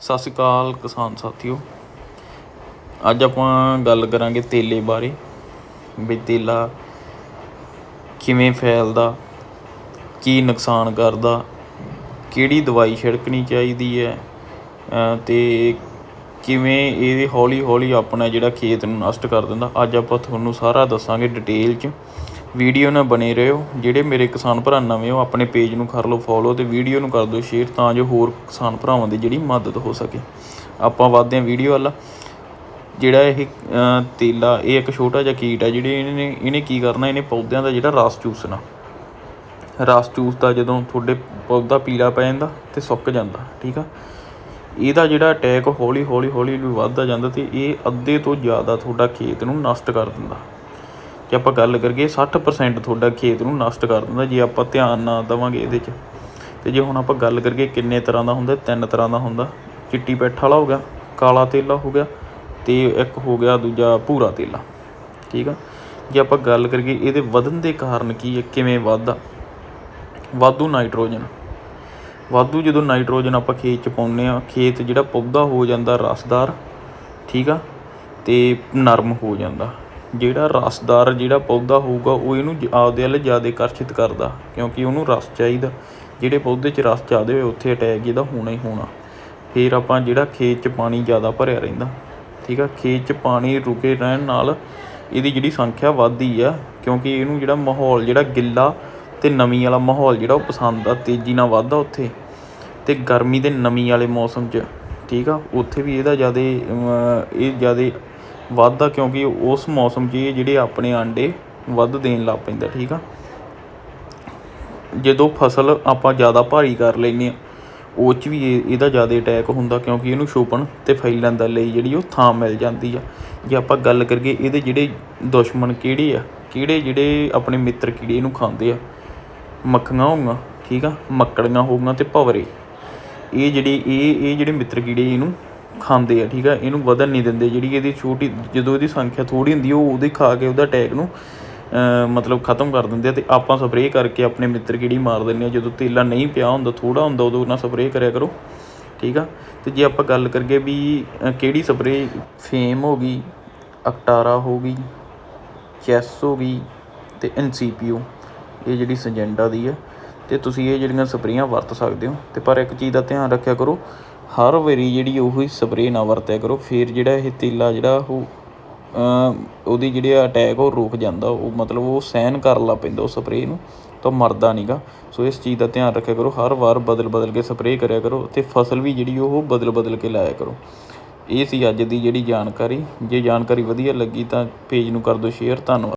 ਸਤਿ ਸ਼੍ਰੀ ਅਕਾਲ ਕਿਸਾਨ ਸਾਥੀਓ। ਅੱਜ ਆਪਾਂ ਗੱਲ ਕਰਾਂਗੇ ਤੇਲੇ ਬਾਰੇ ਵੀ ਤੇਲਾ ਕਿਵੇਂ ਫੈਲਦਾ ਕੀ ਨੁਕਸਾਨ ਕਰਦਾ ਕਿਹੜੀ ਦਵਾਈ ਛਿੜਕਣੀ ਚਾਹੀਦੀ ਹੈ ਅ, ਤੇ ਕਿਵੇਂ ਇਹ ਹੌਲੀ ਹੌਲੀ ਆਪਣਾ ਜਿਹੜਾ ਖੇਤ ਨੂੰ ਨਸ਼ਟ ਕਰ ਦਿੰਦਾ। ਅੱਜ ਆਪਾਂ ਤੁਹਾਨੂੰ ਸਾਰਾ ਦੱਸਾਂਗੇ ਡਿਟੇਲ 'ਚ। ਵੀਡੀਓ ਨਾਲ ਬਣੇ ਰਹੋ ਜਿਹੜੇ ਮੇਰੇ ਕਿਸਾਨ ਭਰਾ ਨਵੇਂ ਹੋ ਆਪਣੇ ਪੇਜ ਨੂੰ ਕਰ ਲਓ ਫੋਲੋ ਅਤੇ ਵੀਡੀਓ ਨੂੰ ਕਰ ਦਿਓ ਸ਼ੇਅਰ ਤਾਂ ਜੋ ਹੋਰ ਕਿਸਾਨ ਭਰਾਵਾਂ ਦੀ ਜਿਹੜੀ ਮਦਦ ਹੋ ਸਕੇ। ਆਪਾਂ ਵੱਧਦੇ ਹਾਂ ਵੀਡੀਓ ਵੱਲ। ਜਿਹੜਾ ਇਹ ਅ, ਤੇਲਾ ਇਹ ਇੱਕ ਛੋਟਾ ਜਿਹਾ ਕੀਟ ਹੈ ਜਿਹੜੇ ਇਹਨੇ ਇਹਨੇ ਕੀ ਕਰਨਾ ਇਹਨੇ ਪੌਦਿਆਂ ਦਾ ਜਿਹੜਾ ਰਸ ਚੂਸਣਾ। ਰਸ ਚੂਸਦਾ ਜਦੋਂ ਤੁਹਾਡੇ ਪੌਦਾ ਪੀਲਾ ਪੈ ਜਾਂਦਾ ਤੇ ਸੁੱਕ ਜਾਂਦਾ ਠੀਕ ਆ? ਇਹਦਾ ਜਿਹੜਾ ਅਟੈਕ ਹੌਲੀ ਹੌਲੀ ਹੌਲੀ ਹੌਲੀ ਵੱਧਦਾ ਜਾਂਦਾ ਤੇ ਇਹ ਅੱਧੇ ਤੋਂ ਜ਼ਿਆਦਾ ਤੁਹਾਡਾ ਖੇਤ ਨੂੰ ਨਸ਼ਟ ਕਰ ਦਿੰਦਾ। ਜੇ ਆਪਾਂ ਗੱਲ ਕਰੀਏ 60% ਤੁਹਾਡਾ ਖੇਤ ਨੂੰ ਨਸ਼ਟ ਕਰ ਦਿੰਦਾ, ਜੇ ਆਪਾਂ ਧਿਆਨ ਨਾ ਦੇਵਾਂਗੇ ਇਹਦੇ 'ਚ। ਅਤੇ ਜੇ ਹੁਣ ਆਪਾਂ ਗੱਲ ਕਰੀਏ ਕਿੰਨੇ ਤਰ੍ਹਾਂ ਦਾ ਹੁੰਦਾ, ਤਿੰਨ ਤਰ੍ਹਾਂ ਦਾ ਹੁੰਦਾ। ਚਿੱਟੀ ਪੈਠ ਵਾਲਾ ਹੋ ਗਿਆ, ਕਾਲਾ ਤੇਲਾ ਹੋ ਗਿਆ ਅਤੇ ਇੱਕ ਹੋ ਗਿਆ ਦੂਜਾ ਭੂਰਾ ਤੇਲਾ। ਠੀਕ ਆ? ਜੇ ਆਪਾਂ ਗੱਲ ਕਰੀਏ ਇਹਦੇ ਵਧਣ ਦੇ ਕਾਰਨ ਕੀ ਹੈ, ਕਿਵੇਂ ਵੱਧਦਾ? ਵਾਧੂ ਨਾਈਟ੍ਰੋਜਨ। ਵਾਧੂ ਜਦੋਂ ਨਾਈਟ੍ਰੋਜਨ ਆਪਾਂ ਖੇਤ ਚ ਪਾਉਂਦੇ ਆ ਖੇਤ ਜਿਹੜਾ ਪੌਦਾ ਹੋ ਜਾਂਦਾ ਰਸਦਾਰ, ਠੀਕ ਆ? ਤੇ ਨਰਮ ਹੋ ਜਾਂਦਾ। ਜਿਹੜਾ ਰਸਦਾਰ, ਜਿਹੜਾ ਪੌਦਾ ਹੋਊਗਾ, ਉਹ ਇਹਨੂੰ ਆਪਦੇ ਵੱਲ ਜ਼ਿਆਦਾ ਆਕਰਸ਼ਿਤ ਕਰਦਾ, ਕਿਉਂਕਿ ਉਹਨੂੰ ਰਸ ਚਾਹੀਦਾ। ਜਿਹੜੇ ਪੌਦੇ 'ਚ ਰਸ ਜ਼ਿਆਦਾ ਹੋਏ, ਉੱਥੇ ਅਟੈਕ ਇਹਦਾ ਹੋਣਾ ਹੀ ਹੋਣਾ। ਫਿਰ ਆਪਾਂ ਜਿਹੜਾ ਖੇਤ 'ਚ ਪਾਣੀ ਜ਼ਿਆਦਾ ਭਰਿਆ ਰਹਿੰਦਾ, ਠੀਕ ਆ? ਖੇਤ 'ਚ ਪਾਣੀ ਰੁਕੇ ਰਹਿਣ ਨਾਲ ਇਹਦੀ ਜਿਹੜੀ ਸੰਖਿਆ ਵੱਧਦੀ ਆ, ਕਿਉਂਕਿ ਇਹਨੂੰ ਜਿਹੜਾ ਮਾਹੌਲ, ਜਿਹੜਾ ਗਿੱਲਾ ਅਤੇ ਨਮੀ ਵਾਲਾ ਮਾਹੌਲ ਜਿਹੜਾ ਉਹ ਪਸੰਦ ਆ, ਤੇਜ਼ੀ ਨਾਲ ਵੱਧਦਾ ਉੱਥੇ। ਅਤੇ ਗਰਮੀ ਤੇ ਨਮੀ ਵਾਲੇ ਮੌਸਮ 'ਚ, ਠੀਕ ਆ? ਉੱਥੇ ਵੀ ਇਹਦਾ ਜ਼ਿਆਦਾ ਇਹ ਜ਼ਿਆਦਾ ਵੱਧਦਾ ਕਿਉਂਕਿ ਉਸ ਮੌਸਮ 'ਚ ਇਹ ਜਿਹੜੇ ਆਪਣੇ ਆਂਡੇ ਵੱਧ ਦੇਣ ਲੱਗ ਪੈਂਦਾ, ਠੀਕ ਆ? ਜਦੋਂ ਫਸਲ ਆਪਾਂ ਜ਼ਿਆਦਾ ਭਾਰੀ ਕਰ ਲੈਂਦੇ ਹਾਂ, ਉਹ 'ਚ ਵੀ ਇਹ- ਇਹਦਾ ਜ਼ਿਆਦਾ ਅਟੈਕ ਹੁੰਦਾ ਕਿਉਂਕਿ ਇਹਨੂੰ ਛੁਪਣ ਅਤੇ ਫੈਲਣ ਦਾ ਲਈ ਜਿਹੜੀ ਉਹ ਥਾਂ ਮਿਲ ਜਾਂਦੀ ਆ। ਜੇ ਆਪਾਂ ਗੱਲ ਕਰੀਏ ਇਹਦੇ ਜਿਹੜੇ ਦੁਸ਼ਮਣ ਕਿਹੜੇ ਆ, ਕਿਹੜੇ ਜਿਹੜੇ ਆਪਣੇ ਮਿੱਤਰ ਕੀੜੇ ਇਹਨੂੰ ਖਾਂਦੇ ਆ? ਮੱਖੀਆਂ ਹੋਗੀਆਂ ਠੀਕ ਆ? ਮੱਕੜੀਆਂ ਹੋਗੀਆਂ ਅਤੇ ਭਵਰੇ। ਇਹ ਜਿਹੜੇ, ਇਹ ਇਹ ਜਿਹੜੇ ਮਿੱਤਰ ਕੀੜੇ ਇਹਨੂੰ ਖਾਂਦੇ ਆ, ਠੀਕ ਆ? ਇਹਨੂੰ ਵਧਣ ਨਹੀਂ ਦਿੰਦੇ। ਜਿਹੜੀ ਇਹਦੀ ਛੋਟੀ, ਜਦੋਂ ਇਹਦੀ ਸੰਖਿਆ ਥੋੜ੍ਹੀ ਹੁੰਦੀ, ਉਹ ਉਹਦੇ ਖਾ ਕੇ ਉਹਦਾ ਅਟੈਕ ਨੂੰ ਮਤਲਬ ਖਤਮ ਕਰ ਦਿੰਦੇ ਆ ਅਤੇ ਆਪਾਂ ਸਪਰੇਅ ਕਰਕੇ ਆਪਣੇ ਮਿੱਤਰ ਕੀੜੀ ਮਾਰ ਦਿੰਦੇ ਹਾਂ ਜਦੋਂ ਤੇਲਾ ਨਹੀਂ ਪਿਆ ਹੁੰਦਾ, ਥੋੜ੍ਹਾ ਹੁੰਦਾ, ਉਦੋਂ ਨਾ ਸਪਰੇਅ ਕਰਿਆ ਕਰੋ, ਠੀਕ ਆ? ਅਤੇ ਜੇ ਆਪਾਂ ਗੱਲ ਕਰੀਏ ਵੀ ਕਿਹੜੀ ਸਪਰੇਅ ਫੇਮ ਹੋ ਗਈ? ਅਕਟਾਰਾ ਹੋ ਗਈ ਚੈਸ ਹੋ ਗਈ ਤੇ ਐਨਸੀਪੀਓ ਇਹ ਜਿਹੜੀ ਸਿੰਜੈਂਡਾ ਦੀ ਹੈ ਅਤੇ ਤੁਸੀਂ ਇਹ ਜਿਹੜੀਆਂ ਸਪਰੇਆਂ ਵਰਤ ਸਕਦੇ ਹੋ। ਅਤੇ ਪਰ ਇੱਕ ਚੀਜ਼ ਦਾ ਧਿਆਨ ਰੱਖਿਆ ਕਰੋ ਹਰ ਵਾਰੀ ਜਿਹੜੀ ਉਹੀ ਸਪਰੇਅ ਨਾ ਵਰਤਿਆ ਕਰੋ, ਫਿਰ ਜਿਹੜਾ ਇਹ ਤੇਲਾ ਜਿਹੜਾ ਉਹ ਉਹਦੀ ਜਿਹੜੀ ਅਟੈਕ ਉਹ ਰੁਕ ਜਾਂਦਾ, ਉਹ ਮਤਲਬ ਉਹ ਸਹਿਣ ਕਰ ਲਾ ਪੈਂਦਾ ਉਹ ਸਪਰੇਅ ਨੂੰ, ਤਾਂ ਮਰਦਾ ਨਹੀਂਗਾ ਸੋ ਇਸ ਚੀਜ਼ ਦਾ ਧਿਆਨ ਰੱਖਿਆ ਕਰੋ, ਹਰ ਵਾਰ ਬਦਲ ਬਦਲ ਕੇ ਸਪਰੇਅ ਕਰਿਆ ਕਰੋ ਅਤੇ ਫਸਲ ਵੀ ਜਿਹੜੀ ਉਹ ਬਦਲ ਬਦਲ ਕੇ ਲਾਇਆ ਕਰੋ। ਇਹ ਸੀ ਅੱਜ ਦੀ ਜਿਹੜੀ ਜਾਣਕਾਰੀ, ਜੇ ਜਾਣਕਾਰੀ ਵਧੀਆ ਲੱਗੀ ਤਾਂ ਪੇਜ ਨੂੰ ਕਰ ਦਿਓ ਸ਼ੇਅਰ ਧੰਨਵਾਦ।